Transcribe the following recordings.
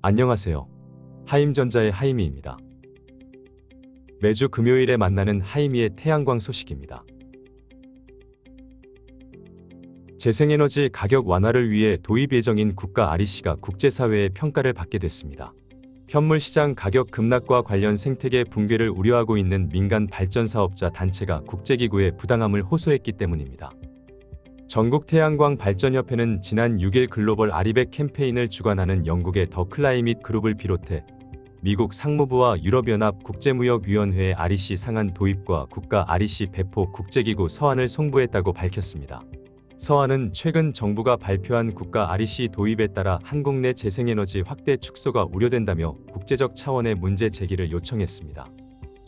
안녕하세요. 하임전자의 하이미입니다. 매주 금요일에 만나는 하이미의 태양광 소식입니다. 재생에너지 가격 완화를 위해 도입 예정인 국가 REC가 국제사회의 평가를 받게 됐습니다. 현물 시장 가격 급락과 관련 생태계 붕괴를 우려하고 있는 민간 발전 사업자 단체가 국제기구에 부당함을 호소했기 때문입니다. 전국 태양광 발전협회는 지난 6일 글로벌 아리백 캠페인을 주관하는 영국의 더 클라이밋 그룹을 비롯해 미국 상무부와 유럽연합 국제무역위원회의 REC 상한 도입과 국가 REC 배포 국제기구 서한을 송부했다고 밝혔습니다. 서한은 최근 정부가 발표한 국가 REC 도입에 따라 한국 내 재생에너지 확대 축소가 우려된다며 국제적 차원의 문제 제기를 요청했습니다.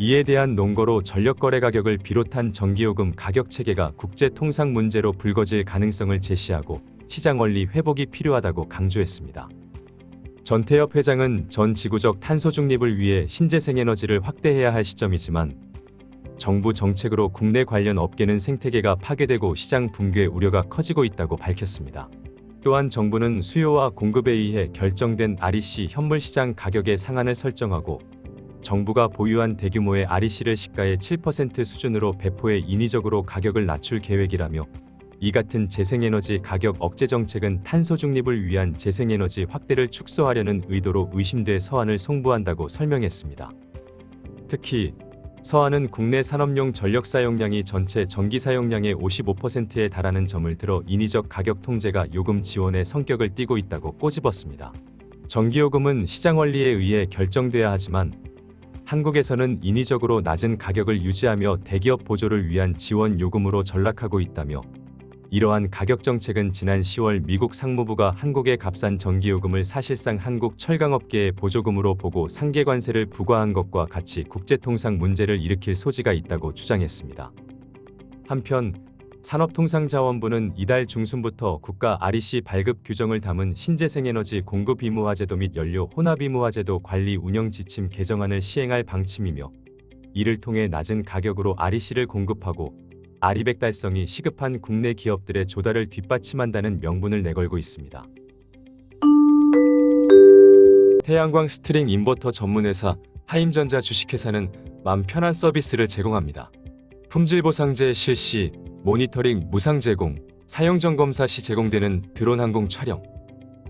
이에 대한 논거로 전력거래 가격을 비롯한 전기요금 가격 체계가 국제 통상 문제로 불거질 가능성을 제시하고 시장 원리 회복이 필요하다고 강조했습니다. 전태엽 회장은 전 지구적 탄소 중립을 위해 신재생 에너지를 확대해야 할 시점이지만 정부 정책으로 국내 관련 업계는 생태계가 파괴되고 시장 붕괴 우려가 커지고 있다고 밝혔습니다. 또한 정부는 수요와 공급에 의해 결정된 REC 현물 시장 가격의 상한을 설정하고 정부가 보유한 대규모의 REC를 시가의 7% 수준으로 배포해 인위적으로 가격을 낮출 계획이라며 이 같은 재생에너지 가격 억제 정책은 탄소 중립을 위한 재생에너지 확대를 축소하려는 의도로 의심돼 서한을 송부한다고 설명했습니다. 특히 서한은 국내 산업용 전력 사용량이 전체 전기 사용량의 55%에 달하는 점을 들어 인위적 가격 통제가 요금 지원의 성격을 띠고 있다고 꼬집었습니다. 전기요금은 시장 원리에 의해 결정돼야 하지만 한국에서는 인위적으로 낮은 가격을 유지하며 대기업 보조를 위한 지원 요금으로 전락하고 있다며 이러한 가격 정책은 지난 10월 미국 상무부가 한국의 값싼 전기요금을 사실상 한국 철강업계의 보조금으로 보고 상계 관세를 부과한 것과 같이 국제통상 문제를 일으킬 소지가 있다고 주장했습니다. 한편 산업통상자원부는 이달 중순부터 국가 REC 발급 규정을 담은 신재생에너지 공급 의무화 제도 및 연료 혼합 의무화 제도 관리 운영 지침 개정안을 시행할 방침이며 이를 통해 낮은 가격으로 REC를 공급하고 아리백 달성이 시급한 국내 기업들의 조달을 뒷받침한다는 명분을 내걸고 있습니다. 태양광 스트링 인버터 전문회사 하임전자 주식회사는 맘 편한 서비스를 제공합니다. 품질 보상제 실시, 모니터링 무상 제공, 사용 점검사 시 제공되는 드론 항공 촬영.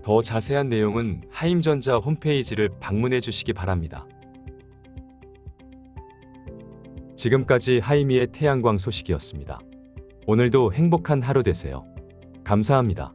더 자세한 내용은 하임전자 홈페이지를 방문해 주시기 바랍니다. 지금까지 하이미의 태양광 소식이었습니다. 오늘도 행복한 하루 되세요. 감사합니다.